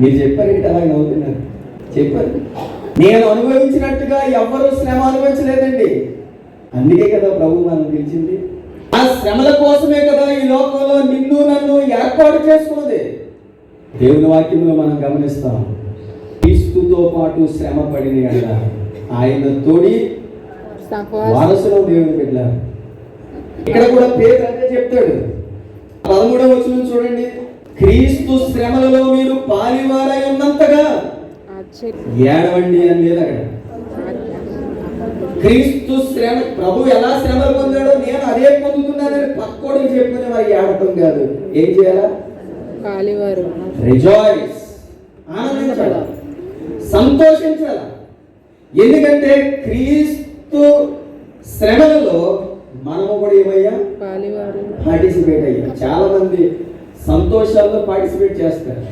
మీరు చెప్పారేంటి అలా నవ్వుతున్నారు. చెప్పారు. నేను అనుభవించినట్టుగా ఎవ్వరూ శ్రమ అనుభవించలేదండి. అందుకే కదా ప్రభు మనం పిలిచింది. ఆ శ్రమల కోసమే కదా ఈ లోకంలో నిన్ను నన్ను ఏర్పాటు చేసుకున్నది. దేవుని వాక్యంలో మనం గమనిస్తాం. క్రీస్తుతో పాటు శ్రమ పడిన ఎడల ఆయన తోడి వారసులో దేవుని బిడ్డలారు ఇక్కడ కూడా పేరు అదే చెప్తాడు. క్రీస్తు శ్రమలలో మీరు పాలివారై ఉన్నంతగా ఏడవండి అని లేదు అక్కడ. క్రీస్తు శ్రమ ప్రభు ఎలా శ్రమలు పొందాడో నేను అదే పొందుతున్నానని పక్కోడికి చెప్పుకునే మరి ఏడటం కాదు. ఏం చేయాలా? కాలివారు రిజాయిస్ ఆనందించాల? సంతోషించాల? ఎందుకంటే క్రీస్తు శ్రమలలో మనము కూడా ఏమయ్యా? పార్టిసిపేట్ అయ్యాం. చాలా మంది సంతోషాల్లో పార్టిసిపేట్ చేస్తారు.